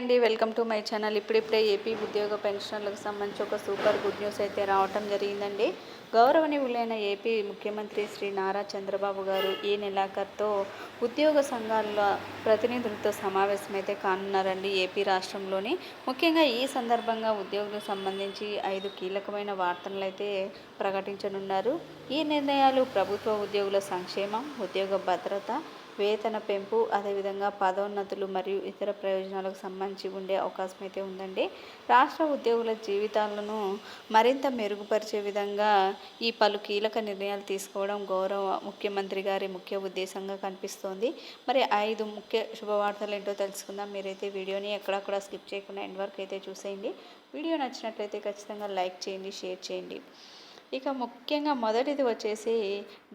అండి welcome to my channel. ఇప్పుడిప్పుడే AP ఉద్యోగ పెన్షన్లకు సంబంధించి ఒక సూపర్ గుడ్ న్యూస్ అయితే రావటం జరిగిందండి. గౌరవనీయులైన ఏపీ ముఖ్యమంత్రి శ్రీ నారా చంద్రబాబు గారు ఈ నెలాఖరుతో ఉద్యోగ సంఘాల ప్రతినిధులతో సమావేశమైతే కానున్నారండి ఏపీ రాష్ట్రంలోని. ముఖ్యంగా ఈ సందర్భంగా ఉద్యోగులకు సంబంధించి ఐదు కీలకమైన వార్తలను అయితే ప్రకటించనున్నారు. ఈ నిర్ణయాలు ప్రభుత్వ ఉద్యోగుల సంక్షేమం ఉద్యోగ భద్రత వేతన పెంపు అదేవిధంగా పదోన్నతులు మరియు ఇతర ప్రయోజనాలకు సంబంధించి ఉండే అవకాశం అయితే ఉందండి. రాష్ట్ర ఉద్యోగుల జీవితాలను మరింత మెరుగుపరిచే విధంగా ఈ పలు కీలక నిర్ణయాలు తీసుకోవడం గౌరవ ముఖ్యమంత్రి గారి ముఖ్య ఉద్దేశంగా కనిపిస్తోంది. మరి ఐదు ముఖ్య శుభవార్తలు ఏంటో తెలుసుకుందాం. మీరైతే వీడియోని ఎక్కడక్కడ స్కిప్ చేయకుండా ఎండ్ వరకు అయితే చూసేయండి. వీడియో నచ్చినట్లయితే ఖచ్చితంగా లైక్ చేయండి షేర్ చేయండి. ఇక ముఖ్యంగా మొదటిది వచ్చేసి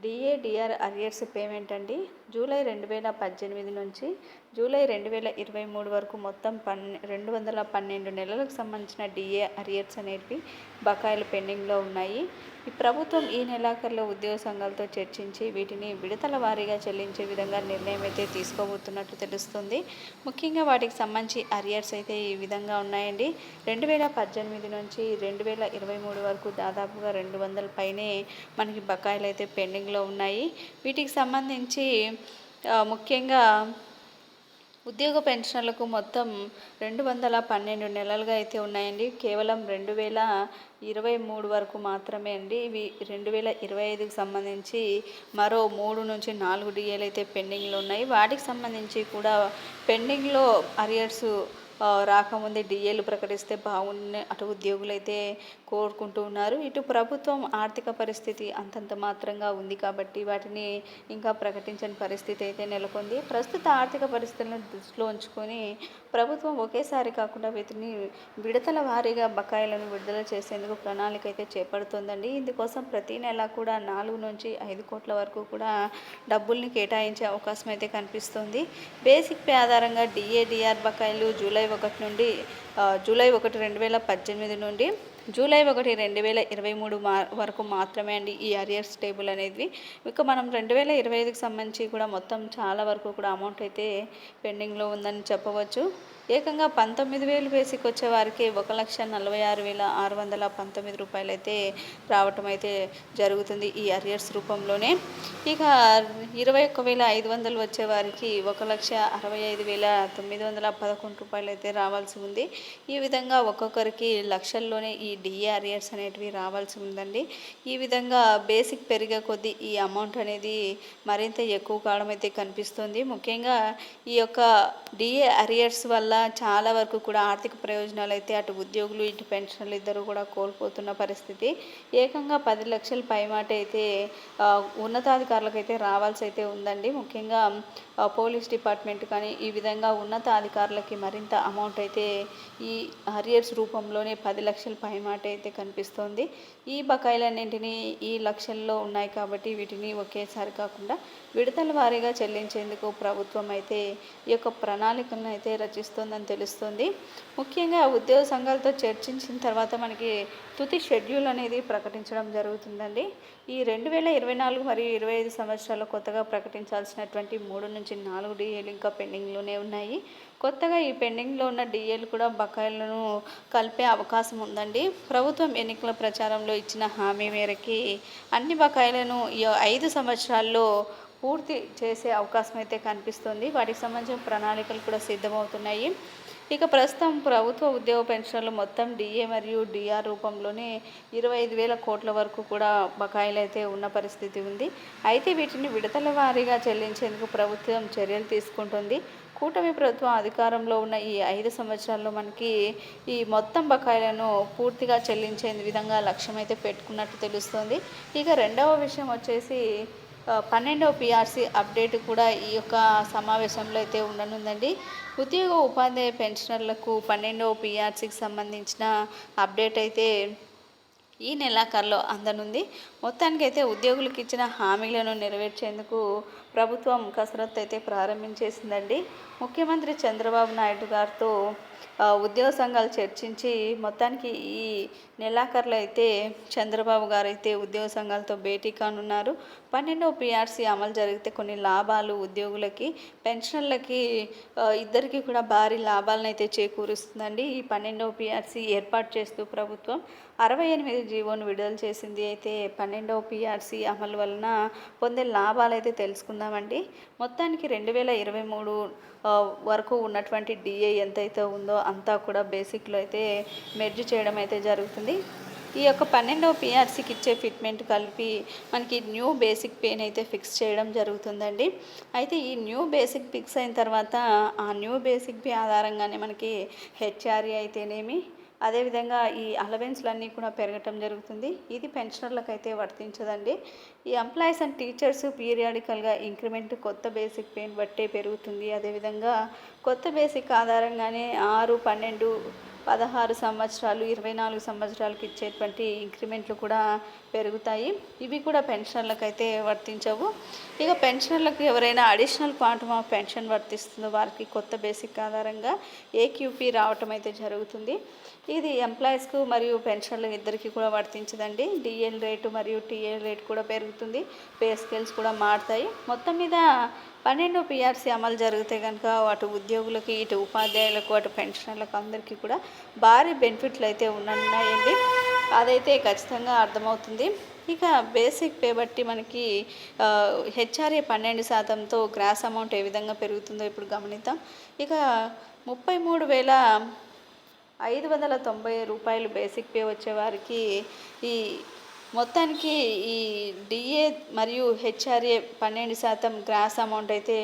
డిఏడిఆర్ అరియర్స్ పేమెంట్ అండి. జూలై రెండు వేల పద్దెనిమిది నుంచి జూలై రెండు వేల ఇరవై మూడు వరకు మొత్తం పన్నె రెండు వందల పన్నెండు నెలలకు సంబంధించిన డిఏ అరియర్స్ అనేటివి బకాయిలు పెండింగ్లో ఉన్నాయి. ఈ ప్రభుత్వం ఈ నెలాఖరులో ఉద్యోగ సంఘాలతో చర్చించి వీటిని విడతల వారీగా చెల్లించే విధంగా నిర్ణయం అయితే తీసుకోబోతున్నట్టు తెలుస్తుంది. ముఖ్యంగా వాటికి సంబంధించి అరియర్స్ అయితే ఈ విధంగా ఉన్నాయండి. రెండు వేల పద్దెనిమిది నుంచి రెండు వేల ఇరవై మూడు వరకు దాదాపుగా రెండు వందల పైనే మనకి బకాయిలు అయితే పెండింగ్లో ఉన్నాయి. వీటికి సంబంధించి ముఖ్యంగా ఉద్యోగ పెన్షన్లకు మొత్తం రెండు వందల పన్నెండు నెలలుగా అయితే ఉన్నాయండి. కేవలం రెండు వేల ఇరవై మూడు వరకు మాత్రమే అండి. ఇవి రెండు వేల ఇరవై ఐదుకి సంబంధించి మరో మూడు నుంచి నాలుగు డిఏలు అయితే పెండింగ్లో ఉన్నాయి. వాటికి సంబంధించి కూడా పెండింగ్లో అరియర్స్ రాకముందే డిఏలు ప్రకటిస్తే బాగుండే అటు ఉద్యోగులైతే కోరుకుంటూ ఉన్నారు. ఇటు ప్రభుత్వం ఆర్థిక పరిస్థితి అంతంత మాత్రంగా ఉంది కాబట్టి వాటిని ఇంకా ప్రకటించని పరిస్థితి అయితే నెలకొంది. ప్రస్తుత ఆర్థిక పరిస్థితులను దృష్టిలో ఉంచుకొని ప్రభుత్వం ఒకేసారి కాకుండా వీటిని విడతల వారీగా బకాయిలను విడుదల చేసేందుకు ప్రణాళిక అయితే చేపడుతుందండి. ఇందుకోసం ప్రతి నెల కూడా నాలుగు నుంచి ఐదు కోట్ల వరకు కూడా డబ్బుల్ని కేటాయించే అవకాశం అయితే కనిపిస్తుంది. బేసిక్ పే ఆధారంగా డిఏడిఆర్ బకాయిలు జూలై ఒకటి నుండి జూలై ఒకటి రెండు వేల పద్దెనిమిది నుండి జూలై ఒకటి రెండు వేల ఇరవై మూడు మా వరకు మాత్రమే అండి ఈ అరియర్స్ టేబుల్ అనేది ఇక మనం రెండు వేల ఇరవై ఐదుకి సంబంధించి కూడా మొత్తం చాలా వరకు కూడా అమౌంట్ అయితే పెండింగ్లో ఉందని చెప్పవచ్చు. ఏకంగా పంతొమ్మిది వేలు బేసిక్ వచ్చేవారికి ఒక లక్ష నలభై ఆరు వేల ఆరు వందల పంతొమ్మిది రూపాయలు అయితే రావటం అయితే జరుగుతుంది ఈ అరియర్స్ రూపంలోనే. ఇక ఇరవై ఒక్క వేల ఐదు వందలు వచ్చేవారికి ఒక లక్ష అరవై ఐదు వేల తొమ్మిది వందల పదకొండు రూపాయలు అయితే రావాల్సి ఉంది. ఈ విధంగా ఒక్కొక్కరికి లక్షల్లోనే ఈ డిఏ అరియర్స్ అనేటివి రావాల్సి ఉందండి. ఈ విధంగా బేసిక్ పెరిగే కొద్దీ ఈ అమౌంట్ అనేది మరింత ఎక్కువ కావడం అయితే కనిపిస్తుంది. ముఖ్యంగా ఈ యొక్క డిఏ అరియర్స్ వల్ల చాలా వరకు కూడా ఆర్థిక ప్రయోజనాలు అయితే అటు ఉద్యోగులు ఇటు పెన్షన్లు ఇద్దరు కూడా కోల్పోతున్న పరిస్థితి. ఏకంగా పది లక్షల పైమాట అయితే ఉన్నతాధికారులకు అయితే రావాల్సి అయితే ఉందండి. ముఖ్యంగా పోలీస్ డిపార్ట్మెంట్ కానీ ఈ విధంగా ఉన్నతాధికారులకి మరింత అమౌంట్ అయితే ఈ అరియర్స్ రూపంలోనే పది లక్షల పైమాట అయితే కనిపిస్తోంది. ఈ బకాయిలన్నింటినీ ఈ లక్షల్లో ఉన్నాయి కాబట్టి వీటిని ఒకేసారి కాకుండా విడతల వారీగా చెల్లించేందుకు ప్రభుత్వం అయితే ఈ యొక్క ప్రణాళికలను అయితే ఉందని తెలుస్తుంది. ముఖ్యంగా ఉద్యోగ సంఘాలతో చర్చించిన తర్వాత మనకి తుది షెడ్యూల్ అనేది ప్రకటించడం జరుగుతుందండి. ఈ రెండు వేల ఇరవై నాలుగు మరియు ఇరవై ఐదు సంవత్సరాల్లో కొత్తగా ప్రకటించాల్సినటువంటి మూడు నుంచి నాలుగు డిఏలు ఇంకా పెండింగ్లోనే ఉన్నాయి. కొత్తగా ఈ పెండింగ్లో ఉన్న డిఏలు కూడా బకాయిలను కలిపే అవకాశం ఉందండి. ప్రభుత్వం ఎన్నికల ప్రచారంలో ఇచ్చిన హామీ మేరకి అన్ని బకాయిలను ఈ ఐదు సంవత్సరాల్లో పూర్తి చేసే అవకాశం అయితే కనిపిస్తుంది. వాటికి సంబంధించిన ప్రణాళికలు కూడా సిద్ధమవుతున్నాయి. ఇక ప్రస్తుతం ప్రభుత్వ ఉద్యోగ పెన్షన్లు మొత్తం డిఏ మరియు డిఆర్ రూపంలోనే ఇరవై ఐదు వేల కోట్ల వరకు కూడా బకాయిలు అయితే ఉన్న పరిస్థితి ఉంది. అయితే వీటిని విడతల వారీగా చెల్లించేందుకు ప్రభుత్వం చర్యలు తీసుకుంటుంది. కూటమి ప్రభుత్వం అధికారంలో ఉన్న ఈ ఐదు సంవత్సరాల్లో మనకి ఈ మొత్తం బకాయిలను పూర్తిగా చెల్లించే విధంగా లక్ష్యం అయితే పెట్టుకున్నట్టు తెలుస్తుంది. ఇక రెండవ విషయం వచ్చేసి పన్నెండవ పీఆర్సీ అప్డేట్ కూడా ఈ యొక్క సమావేశంలో అయితే ఉండనుందండి. ఉద్యోగ ఉపాధ్యాయ పెన్షనర్లకు పన్నెండవ పీఆర్సీకి సంబంధించిన అప్డేట్ అయితే ఈ నెలాఖరులో అందనుంది. మొత్తానికైతే ఉద్యోగులకు ఇచ్చిన హామీలను నెరవేర్చేందుకు ప్రభుత్వం కసరత్తు అయితే ప్రారంభించేసిందండి. ముఖ్యమంత్రి చంద్రబాబు నాయుడు గారితో ఉద్యోగ సంఘాలు చర్చించి మొత్తానికి ఈ నెలాఖరులో అయితే చంద్రబాబు గారు అయితే ఉద్యోగ సంఘాలతో భేటీ కానున్నారు. పన్నెండవ పిఆర్సీ అమలు జరిగితే కొన్ని లాభాలు ఉద్యోగులకి పెన్షన్లకి ఇద్దరికి కూడా భారీ లాభాలను అయితే చేకూరుస్తుందండి. ఈ పన్నెండవ పిఆర్సీ ఏర్పాటు చేస్తూ ప్రభుత్వం అరవై ఎనిమిది జీవోను విడుదల చేసింది. అయితే పన్నెండవ పిఆర్సీ అమలు వలన పొందే లాభాలు అయితే తెలుసుకుందామండి. మొత్తానికి రెండు వేల ఇరవై మూడు వరకు ఉన్నటువంటి డిఏ ఎంతైతే ఉందో అంతా కూడా బేసిక్లో అయితే మెర్జ్ చేయడం అయితే జరుగుతుంది. ఈ యొక్క పన్నెండవ పిఆర్సీకి ఇచ్చే ఫిట్మెంట్ కలిపి మనకి న్యూ బేసిక్ పెయిన్ అయితే ఫిక్స్ చేయడం జరుగుతుందండి. అయితే ఈ న్యూ బేసిక్ ఫిక్స్ అయిన తర్వాత ఆ న్యూ బేసిక్ పే ఆధారంగానే మనకి హెచ్ఆర్ఏ అయితేనేమి అదేవిధంగా ఈ అలవెన్స్లన్నీ కూడా పెరగటం జరుగుతుంది. ఇది పెన్షనర్లకు అయితే వర్తించదండి. ఈ ఎంప్లాయీస్ అండ్ టీచర్స్ పీరియాడికల్గా ఇంక్రిమెంట్ కొత్త బేసిక్ పేని బట్టే పెరుగుతుంది. అదేవిధంగా కొత్త బేసిక్ ఆధారంగానే ఆరు పన్నెండు పదహారు సంవత్సరాలు ఇరవై నాలుగు సంవత్సరాలకు ఇచ్చేటువంటి ఇంక్రిమెంట్లు కూడా పెరుగుతాయి. ఇవి కూడా పెన్షన్లకు అయితే వర్తించవు. ఇక పెన్షన్లకు ఎవరైనా అడిషనల్ క్వాంటమ్ ఆఫ్ పెన్షన్ వర్తిస్తుందో వారికి కొత్త బేసిక్ ఆధారంగా ఏక్యూపీ రావటం అయితే జరుగుతుంది. ఇది ఎంప్లాయీస్కు మరియు పెన్షన్లకు ఇద్దరికి కూడా వర్తించదండి. డిఎల్ రేటు మరియు టీఎల్ రేటు కూడా పెరుగుతుంది. పే స్కేల్స్ కూడా మారుతాయి. మొత్తం మీద పన్నెండు పిఆర్సీ అమలు జరిగితే కనుక అటు ఉద్యోగులకి ఇటు ఉపాధ్యాయులకు అటు పెన్షనర్లకు అందరికీ కూడా భారీ బెనిఫిట్లు అయితే ఉన్నాయండి అదైతే ఖచ్చితంగా అర్థమవుతుంది. ఇక బేసిక్ పే బట్టి మనకి హెచ్ఆర్ఏ పన్నెండు శాతంతో గ్రాస్ అమౌంట్ ఏ విధంగా పెరుగుతుందో ఇప్పుడు గమనిద్దాం. ఇక ముప్పై మూడు వేల ఐదు వందల తొంభై రూపాయలు బేసిక్ పే వచ్చేవారికి ఈ మొత్తానికి ఈ డిఏ మరియు హెచ్ఆర్ఏ పన్నెండు శాతం గ్రాస్ అమౌంట్ అయితే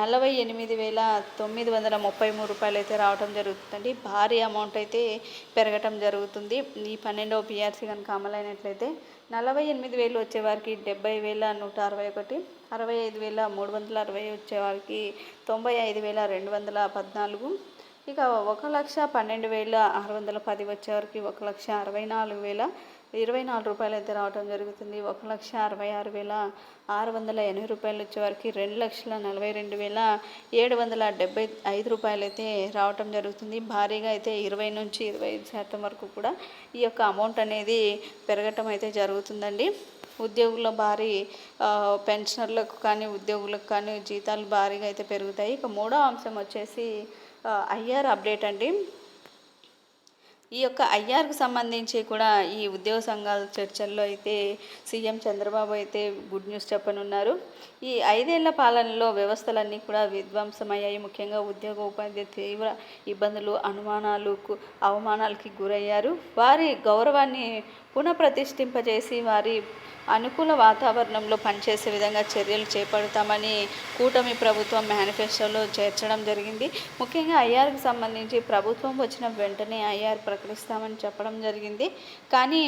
నలభై ఎనిమిది వేల తొమ్మిది వందల ముప్పై మూడు రూపాయలు అయితే రావడం జరుగుతుందండి. భారీ అమౌంట్ అయితే పెరగటం జరుగుతుంది. ఈ పన్నెండవ పిఆర్సీ కనుక అమలైనట్లయితే నలభై ఎనిమిది వేలు వచ్చేవారికి డెబ్బై వేల నూట అరవై ఒకటి అరవై ఐదు వేల మూడు వందల అరవై వచ్చేవారికి తొంభై ఐదు వేల రెండు వందల పద్నాలుగు. ఇక ఒక లక్ష పన్నెండు వేల ఆరు వందల పది వచ్చేవారికి ఒక లక్ష అరవై నాలుగు వేల ఇరవై నాలుగు రూపాయలు అయితే రావడం జరుగుతుంది. ఒక లక్ష అరవై ఆరు వేల ఆరు వందల ఎనభై రూపాయలు వచ్చేవారికి రెండు లక్షల నలభై రెండు వేల ఏడు వందల డెబ్బై ఐదు రూపాయలు అయితే రావటం జరుగుతుంది. భారీగా అయితే ఇరవై నుంచి ఇరవై ఐదు శాతం వరకు కూడా ఈ యొక్క అమౌంట్ అనేది పెరగటం అయితే జరుగుతుందండి. ఉద్యోగుల భారీ పెన్షనర్లకు కానీ ఉద్యోగులకు కానీ జీతాలు భారీగా అయితే పెరుగుతాయి. ఇక మూడో అంశం వచ్చేసి ఐఆర్ అప్డేట్ అండి. ఈ యొక్క ఐఆర్కు సంబంధించి కూడా ఈ ఉద్యోగ సంఘాల చర్చల్లో అయితే సీఎం చంద్రబాబు అయితే గుడ్ న్యూస్ చెప్పనున్నారు. ఈ ఐదేళ్ళ పాలనలో వ్యవస్థలన్నీ కూడా విధ్వంసమయ్యాయి. ముఖ్యంగా ఉద్యోగ ఉపాధి తీవ్ర ఇబ్బందులు అనుమానాలకు అవమానాలకి గురయ్యారు. వారి గౌరవాన్ని పునఃప్రతిష్ఠింపజేసి వారి అనుకూల వాతావరణంలో పనిచేసే విధంగా చర్యలు చేపడతామని కూటమి ప్రభుత్వం మేనిఫెస్టోలో చేర్చడం జరిగింది. ముఖ్యంగా ఐఆర్కి సంబంధించి ప్రభుత్వం వచ్చిన వెంటనే ఐఆర్ ప్రకటిస్తామని చెప్పడం జరిగింది. కానీ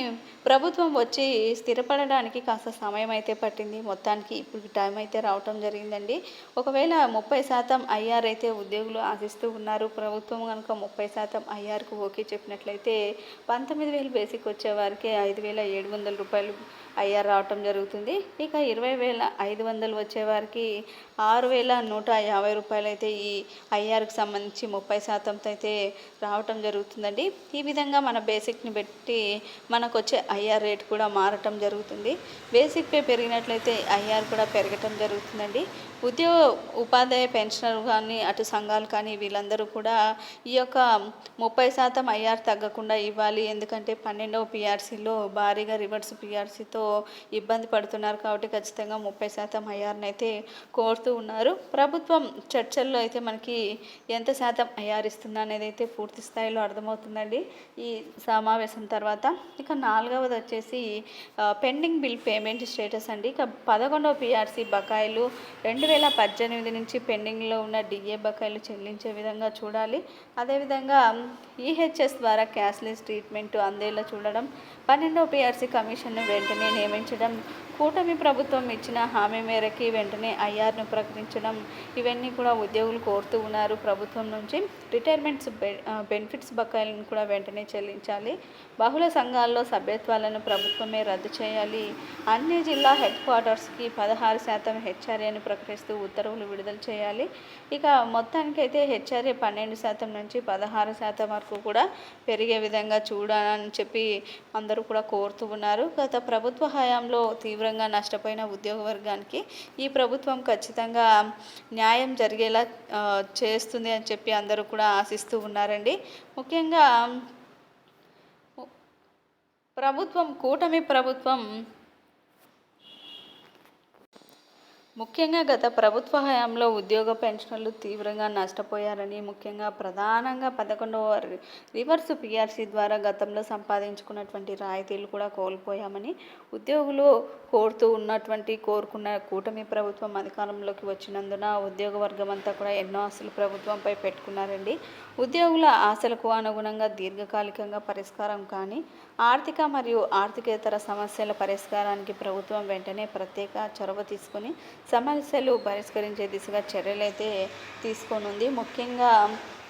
ప్రభుత్వం వచ్చి స్థిరపడడానికి కాస్త సమయం అయితే పట్టింది. మొత్తానికి ఇప్పుడు టైం అయితే రావటం జరిగిందండి. ఒకవేళ ముప్పై శాతం ఐఆర్ అయితే ఉద్యోగులు ఆశిస్తూ ఉన్నారు ప్రభుత్వం కనుక ముప్పై శాతం ఐఆర్కు ఓకే చెప్పినట్లయితే పంతొమ్మిది వేలు బేసిక్ వచ్చే వారికి ఐదు వేల ఏడు వందల రూపాయలు ఐఆర్ రావటం జరుగుతుంది. ఇక ఇరవై వేల ఐదు వందలు వచ్చేవారికి ఆరు వేల నూట యాభై రూపాయలు అయితే ఈ ఐఆర్కి సంబంధించి ముప్పై శాతంతో అయితే రావటం జరుగుతుందండి. ఈ విధంగా మన బేసిక్ని పెట్టి మనకు వచ్చే ఐఆర్ రేట్ కూడా మారటం జరుగుతుంది. బేసిక్ పే పెరిగినట్లయితే ఐఆర్ కూడా పెరగటం జరుగుతుందండి. ఉద్యోగ ఉపాధ్యాయ పెన్షనర్ కానీ అటు సంఘాలు కానీ వీళ్ళందరూ కూడా ఈ యొక్క ముప్పై శాతం ఐఆర్ తగ్గకుండా ఇవ్వాలి. ఎందుకంటే పన్నెండవ పిఆర్సీలో భారీగా రివర్స్ పిఆర్సీతో ఇబ్బంది పడుతున్నారు కాబట్టి ఖచ్చితంగా ముప్పై శాతం ఐఆర్ని అయితే కోరుతూ ఉన్నారు. ప్రభుత్వం చర్చల్లో అయితే మనకి ఎంత శాతం ఐఆర్ ఇస్తుందనేది అయితే పూర్తి స్థాయిలో అర్థమవుతుందండి. ఈ సమావేశం తర్వాత ఇక నాలుగవది వచ్చేసి పెండింగ్ బిల్ పేమెంట్ స్టేటస్ అండి. ఇక పదకొండవ పిఆర్సీ బకాయిలు రెండు వేల పద్దెనిమిది నుంచి పెండింగ్లో ఉన్న డిఏ బకాయిలు చెల్లించే విధంగా చూడాలి. అదేవిధంగా ఈహెచ్ఎస్ ద్వారా క్యాష్లెస్ ట్రీట్మెంట్ అందేలా చూడడం పన్నెండో పిఆర్సీ కమిషన్ను వెంటనే నియమించడం కూటమి ప్రభుత్వం ఇచ్చిన హామీ మేరకి వెంటనే ఐఆర్ను ప్రకటించడం ఇవన్నీ కూడా ఉద్యోగులు కోరుతూ ఉన్నారు. ప్రభుత్వం నుంచి రిటైర్మెంట్స్ బెనిఫిట్స్ బకాయిలను కూడా వెంటనే చెల్లించాలి. బహుళ సంఘాల్లో సభ్యత్వాలను ప్రభుత్వమే రద్దు చేయాలి. అన్ని జిల్లా హెడ్ క్వార్టర్స్కి పదహారు శాతం హెచ్ఆర్ఏను ప్రకటిస్తూ ఉత్తర్వులు విడుదల చేయాలి. ఇక మొత్తానికైతే హెచ్ఆర్ఏ పన్నెండు శాతం నుంచి పదహారు శాతం వరకు కూడా పెరిగే విధంగా చూడాలని చెప్పి అందరూ కూడా కోరుతూ ఉన్నారు. గత ప్రభుత్వ హయాంలో తీవ్రంగా నష్టపోయిన ఉద్యోగ వర్గానికి ఈ ప్రభుత్వం ఖచ్చితంగా న్యాయం జరిగేలా చేస్తుంది అని చెప్పి అందరూ కూడా ఆశిస్తూ ఉన్నారండి. ముఖ్యంగా ప్రభుత్వం కూటమి ప్రభుత్వం ముఖ్యంగా గత ప్రభుత్వ హయాంలో ఉద్యోగ పెన్షన్లు తీవ్రంగా నష్టపోయారని ముఖ్యంగా ప్రధానంగా పదకొండవ రివర్స్ పిఆర్సీ ద్వారా గతంలో సంపాదించుకున్నటువంటి రాయితీలు కూడా కోల్పోయామని ఉద్యోగులు కోరుతూ ఉన్నటువంటి కోరుకున్న కూటమి ప్రభుత్వం అధికారంలోకి వచ్చినందున ఉద్యోగ వర్గం అంతా కూడా ఎన్నో ఆశలు ప్రభుత్వంపై పెట్టుకున్నారండి. ఉద్యోగుల ఆశలకు అనుగుణంగా దీర్ఘకాలికంగా పరిష్కారం కానీ ఆర్థిక మరియు ఆర్థికేతర సమస్యల పరిష్కారానికి ప్రభుత్వం వెంటనే ప్రత్యేక చొరవ తీసుకొని సమస్యలు పరిష్కరించే దిశగా చర్యలైతే తీసుకోనుంది. ముఖ్యంగా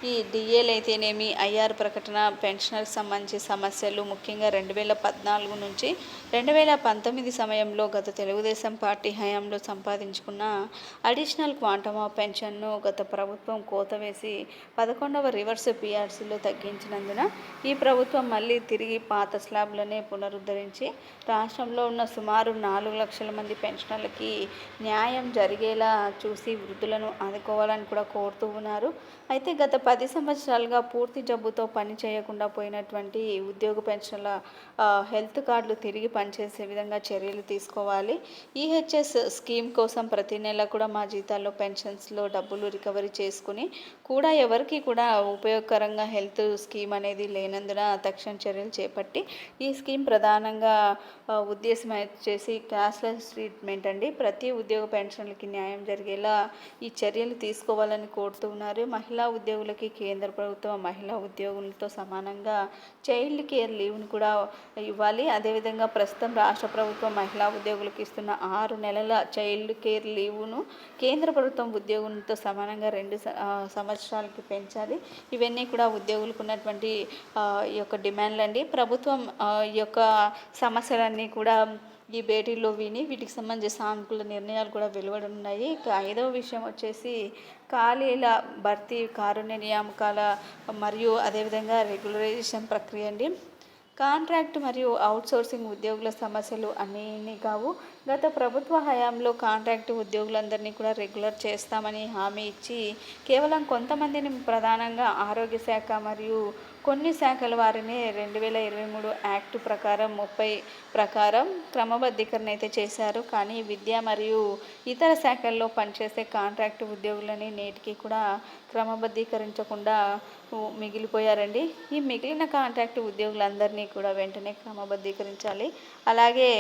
ఈ డిఏలు అయితేనేమి ఐఆర్ ప్రకటన పెన్షనర్కి సంబంధించి సమస్యలు ముఖ్యంగా రెండు వేల పద్నాలుగు నుంచి రెండు వేల పంతొమ్మిది సమయంలో గత తెలుగుదేశం పార్టీ హయాంలో సంపాదించుకున్న అడిషనల్ క్వాంటమ్ ఆఫ్ పెన్షన్ను గత ప్రభుత్వం కోత వేసి పదకొండవ రివర్స్ పిఆర్సీలో తగ్గించినందున ఈ ప్రభుత్వం మళ్ళీ తిరిగి పాత స్లాబ్లనే పునరుద్ధరించి రాష్ట్రంలో ఉన్న సుమారు నాలుగు లక్షల మంది పెన్షనర్లకి న్యాయం జరిగేలా చూసి వృద్ధులను ఆదుకోవాలని కూడా కోరుతూ ఉన్నారు. అయితే గత పది సంవత్సరాలుగా పూర్తి జబ్బుతో పని చేయకుండా పోయినటువంటి ఉద్యోగ పెన్షన్ల హెల్త్ కార్డులు తిరిగి పనిచేసే విధంగా చర్యలు తీసుకోవాలి. ఈహెచ్ఎస్ స్కీమ్ కోసం ప్రతి నెల కూడా మా జీతాల్లో పెన్షన్స్లో డబ్బులు రికవరీ చేసుకుని కూడా ఎవరికి కూడా ఉపయోగకరంగా హెల్త్ స్కీమ్ అనేది లేనందున తక్షణ చర్యలు చేపట్టి ఈ స్కీమ్ ప్రధానంగా ఉద్దేశం వచ్చేసి క్యాష్లెస్ ట్రీట్మెంట్ అండి. ప్రతి ఉద్యోగ పెన్షన్లకి న్యాయం జరిగేలా ఈ చర్యలు తీసుకోవాలని కోరుతున్నారు మహిళా ఉద్యోగులకు కేంద్ర ప్రభుత్వం మహిళా ఉద్యోగులతో సమానంగా చైల్డ్ కేర్ లీవ్ను కూడా ఇవ్వాలి. అదేవిధంగా ప్రస్తుతం రాష్ట్ర ప్రభుత్వం మహిళా ఉద్యోగులకు ఇస్తున్న ఆరు నెలల చైల్డ్ కేర్ లీవ్ను కేంద్ర ప్రభుత్వం ఉద్యోగులతో సమానంగా రెండు స- సంవత్సరాలకి పెంచాలి. ఇవన్నీ కూడా ఉద్యోగులకు ఉన్నటువంటి ఈ యొక్క డిమాండ్లు అండి ప్రభుత్వం ఈ యొక్క సమస్యలన్నీ కూడా ఈ భేటీలో విని వీటికి సంబంధించి సానుకూల నిర్ణయాలు కూడా వెలువడున్నాయి. ఇక ఐదవ విషయం వచ్చేసి ఖాళీల భర్తీ కారుణ్య నియామకాల మరియు అదేవిధంగా రెగ్యులరైజేషన్ ప్రక్రియ అండి. కాంట్రాక్ట్ మరియు అవుట్సోర్సింగ్ ఉద్యోగుల సమస్యలు అన్నీ కావు. గత ప్రభుత్వ హయాంలో కాంట్రాక్ట్ ఉద్యోగులందరినీ కూడా రెగ్యులర్ చేస్తామని హామీ ఇచ్చి కేవలం కొంతమందిని ప్రధానంగా ఆరోగ్య శాఖ మరియు కొన్ని శాఖల వారిని రెండు వేల ఇరవై మూడు యాక్ట్ ప్రకారం ముప్పై ప్రకారం క్రమబద్ధీకరణ అయితే చేశారు. కానీ విద్య మరియు ఇతర శాఖల్లో పనిచేసే కాంట్రాక్ట్ ఉద్యోగులని నేటికి కూడా క్రమబద్ధీకరించకుండా మిగిలిపోయారండి. ఈ మిగిలిన కాంట్రాక్ట్ ఉద్యోగులందరినీ కూడా వెంటనే క్రమబద్ధీకరించాలి. అలాగే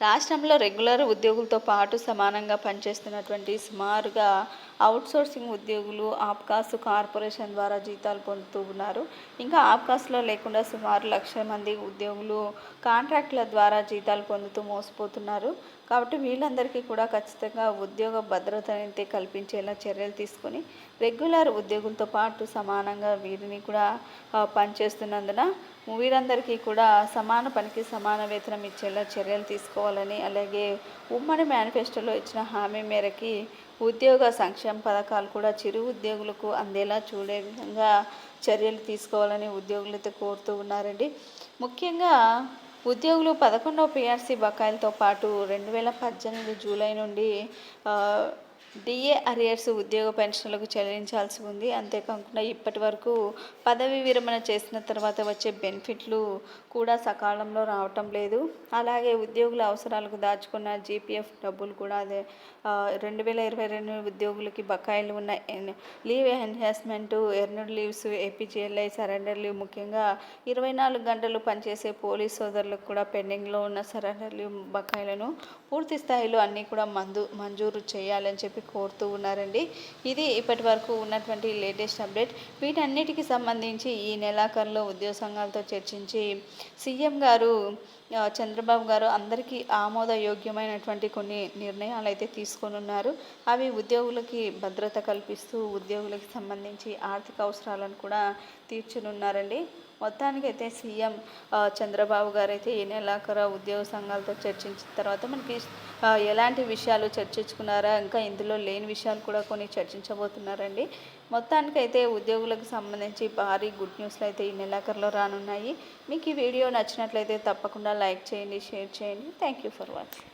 రాష్ట్రంలో రెగ్యులర్ ఉద్యోగులతో పాటు సమానంగా పనిచేస్తున్నటువంటి సుమారుగా అవుట్సోర్సింగ్ ఉద్యోగులు ఆప్కాస్ కార్పొరేషన్ ద్వారా జీతాలు పొందుతూ ఉన్నారు. ఇంకా ఆప్కాస్లో లేకుండా సుమారు లక్ష మంది ఉద్యోగులు కాంట్రాక్టుల ద్వారా జీతాలు పొందుతూ మోసపోతున్నారు. కాబట్టి వీళ్ళందరికీ కూడా ఖచ్చితంగా ఉద్యోగ భద్రతనైతే కల్పించేలా చర్యలు తీసుకొని రెగ్యులర్ ఉద్యోగులతో పాటు సమానంగా వీరిని కూడా పనిచేస్తున్నందున వీరందరికీ కూడా సమాన పనికి సమాన వేతనం ఇచ్చేలా చర్యలు తీసుకోవాలని అలాగే ఉమ్మడి మేనిఫెస్టోలో ఇచ్చిన హామీ మేరకి ఉద్యోగ సంక్షేమ పథకాలు కూడా చిరు ఉద్యోగులకు అందేలా చూడే విధంగా చర్యలు తీసుకోవాలని ఉద్యోగులైతే కోరుతూ ఉన్నారండి. ముఖ్యంగా ఉద్యోగులు పదకొండవ పిఆర్సీ బకాయిలతో పాటు రెండు వేల పద్దెనిమిది జూలై నుండి డిఏ అరియర్స్ ఉద్యోగ పెన్షన్లకు చెల్లించాల్సి ఉంది. అంతేకాకుండా ఇప్పటి వరకు పదవి విరమణ చేసిన తర్వాత వచ్చే బెనిఫిట్లు కూడా సకాలంలో రావటం లేదు. అలాగే ఉద్యోగుల అవసరాలకు దాచుకున్న జీపీఎఫ్ డబ్బులు కూడా అదే రెండు వేల ఇరవై రెండు ఉద్యోగులకి బకాయిలు ఉన్న ఎన్- leave enhancement earned leaves APGLI surrender leave ముఖ్యంగా ఇరవై నాలుగు గంటలు పనిచేసే పోలీస్ సోదరులకు కూడా పెండింగ్లో ఉన్న సరెండర్ లీవ్ బకాయిలను పూర్తి స్థాయిలో అన్నీ కూడా మందు మంజూరు చేయాలని చెప్పి కోరుతూ ఉన్నారండి. ఇది ఇప్పటి వరకు ఉన్నటువంటి లేటెస్ట్ అప్డేట్. వీటన్నిటికీ సంబంధించి ఈ నెలాఖరులో ఉద్యోగ సంఘాలతో చర్చించి సీఎం గారు చంద్రబాబు గారు అందరికీ ఆమోదయోగ్యమైనటువంటి కొన్ని నిర్ణయాలు అయితే తీసుకొని ఉన్నారు. అవి ఉద్యోగులకి భద్రత కల్పిస్తూ ఉద్యోగులకు సంబంధించి ఆర్థిక అవసరాలను కూడా తీర్చనున్నారండి. మొత్తానికైతే సీఎం చంద్రబాబు గారు అయితే ఈ నెలాఖర ఉద్యోగ సంఘాలతో చర్చించిన తర్వాత మనకి ఎలాంటి విషయాలు చర్చించుకున్నారా? ఇంకా ఇందులో లేని విషయాలు కూడా కొన్ని చర్చించబోతున్నారండి. మొత్తానికైతే ఉద్యోగులకు సంబంధించి భారీ గుడ్ న్యూస్లు అయితే ఈ నెలాఖరులో రానున్నాయి. మీకు ఈ వీడియో నచ్చినట్లయితే తప్పకుండా లైక్ చేయండి షేర్ చేయండి. Thank you for watching